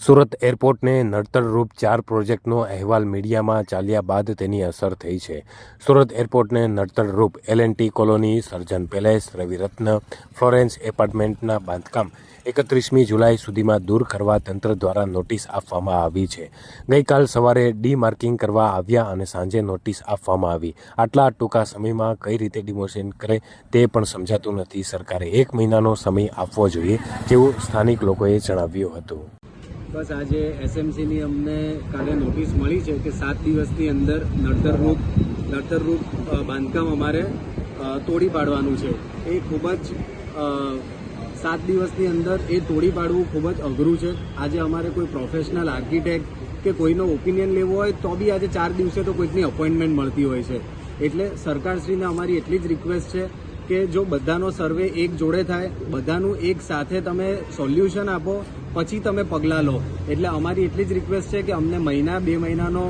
સુરત એરપોર્ટને નડતરરૂપ ચાર પ્રોજેક્ટનો અહેવાલ મીડિયામાં ચાલ્યા બાદ તેની અસર થઈ છે. સુરત એરપોર્ટને નડતરરૂપ L and T colony, Sarjan palace, Raviratna, Florence એપાર્ટમેન્ટના બાંધકામ એકત્રીસમી જુલાઈ સુધીમાં દૂર કરવા તંત્ર દ્વારા નોટિસ આપવામાં આવી છે. ગઈકાલ સવારે ડીમાર્કિંગ કરવા આવ્યા અને સાંજે નોટિસ આપવામાં આવી. આટલા ટૂંકા સમયમાં કઈ રીતે ડિમોશન કરે તે પણ સમજાતું નથી. સરકારે એક મહિનાનો સમય આપવો જોઈએ તેવું સ્થાનિક લોકોએ જણાવ્યું હતું. બસ આજે એસએમસીની અમને કાલે નોટિસ મળી છે કે સાત દિવસની અંદર નડતરરૂપ નડતરરૂપ બાંધકામ અમારે તોડી પાડવાનું છે. એ ખૂબ જ સાત દિવસની અંદર એ તોડી પાડવું ખૂબ જ અઘરું છે. આજે અમારે કોઈ પ્રોફેશનલ આર્કિટેક્ટ કે કોઈનો ઓપિનિયન લેવો હોય તો બી આજે ચાર દિવસે તો કોઈકની અપોઇન્ટમેન્ટ મળતી હોય છે. એટલે સરકારશ્રીને અમારી એટલી જ રિક્વેસ્ટ છે કે જો બધાનો સર્વે એક જોડે થાય બધાનું એક સાથે તમે સોલ્યુશન આપો પછી તમે પગલાં લો. એટલે અમારી એટલી જ રિક્વેસ્ટ છે કે અમને મહિના બે મહિનાનો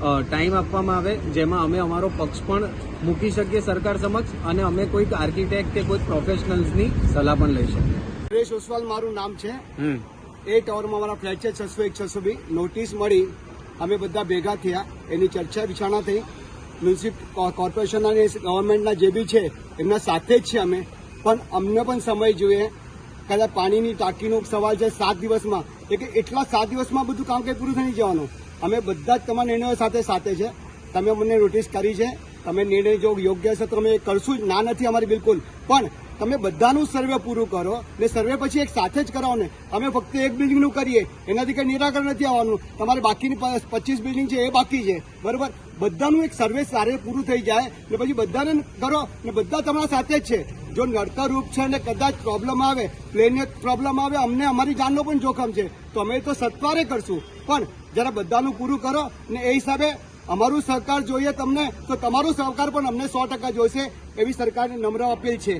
ટાઈમ આપવામાં આવે જેમાં અમે અમારો પક્ષ પણ મૂકી શકીએ સરકાર સમક્ષ અને અમે કોઈક આર્કિટેક્ટ કે કોઈક પ્રોફેશનલ્સની સલાહ પણ લઈ શકીએ. સુરેશ ઓસવાલ મારું નામ છે. એ ટાવરમાં મારા ફ્લેટ છે છસો એક છસો બી. નોટિસ મળી અમે બધા ભેગા થયા એની ચર્ચા વિચારણા થઈ. મ્યુનિસિપ કોર્પોરેશનના અને ગવર્મેન્ટના જે બી છે, એમના સાથે જ છે અમે. પણ અમને પણ સમય જોઈએ. કદાચ પાણીની ટાંકીનો સવાલ છે સાત દિવસમાં. એટલે એટલા સાત દિવસમાં બધું કામ કંઈ પૂરું થઈ જવાનું? અમે બધા જ તમારા નિર્ણયો સાથે સાથે છે. તમે મને નોટિસ કરી છે. તમે નિર્ણય જો યોગ્ય છે તો અમે કરશું જ. ના નથી અમારી બિલકુલ. પણ તમે બધાનું સર્વે પૂરું કરો ને સર્વે પછી એક સાથે જ કરાવો ને. અમે ફક્ત એક બિલ્ડિંગનું કરીએ. એનાથી કંઈ નિરાકરણ નથી આવવાનું. તમારે બાકીની પચીસ બિલ્ડિંગ છે એ બાકી છે. બરોબર? બધાનું એક સર્વે સારે પૂરું થઈ જાય ને પછી બધાને કરો ને બધા તમારા સાથે જ છે. જો નડતર રૂપ છે ને કદાચ પ્રોબ્લેમ આવે પ્લેનને પ્રોબ્લેમ આવે, અમને અમારી જાનનો પણ જોખમ છે. તો અમે તો સત્વારે કરશું. પણ જરા બધાનું પૂરું કરો ને એ હિસાબે અમારું સહકાર જોઈએ તમને, તો તમારો સહકાર પણ અમને સો ટકા જોઈશે એવી સરકારની નમ્ર અપીલ છે.